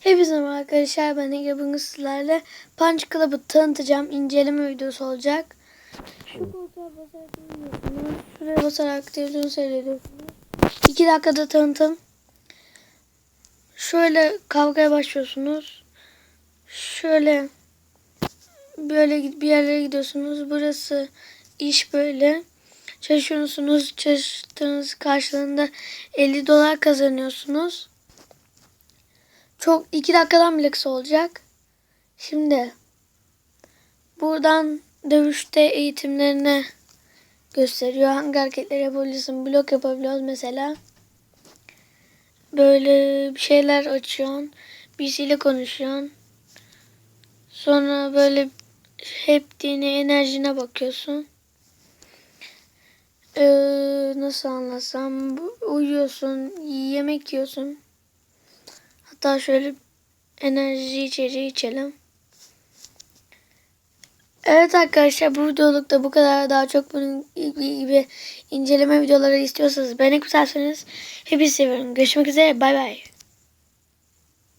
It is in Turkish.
Hepinize merhaba arkadaşlar ben Ege bugün sizlerle Punch Club'ı tanıtacağım inceleme videosu olacak. Şu koltuğa basarak dinliyorsunuz. Şuraya basarak televizyon seyrediyorsunuz. 2 dakikada tanıtım. Şöyle kavgaya başlıyorsunuz. Şöyle böyle bir yerlere gidiyorsunuz. Burası iş böyle. Çalışıyorsunuz. Çalıştığınız karşılığında 50 dolar kazanıyorsunuz. Çok iki dakikadan bile kısa olacak. Şimdi buradan dövüşte eğitimlerini gösteriyor. Hangi hareketleri yapabilirsin? Blok yapabiliyoruz mesela. Böyle bir şeyler açıyorsun. Birisiyle konuşuyorsun. Sonra böyle hep dine enerjine bakıyorsun. Ee, nasıl anlatsam? Bu- Uyuyorsun, yemek yiyorsun. Hatta şöyle enerji içeceği içelim. Evet arkadaşlar bu videolukta bu kadar. Daha çok bunun gibi, inceleme videoları istiyorsanız beğenip tutarsanız hepinizi seviyorum. Görüşmek üzere bay bay.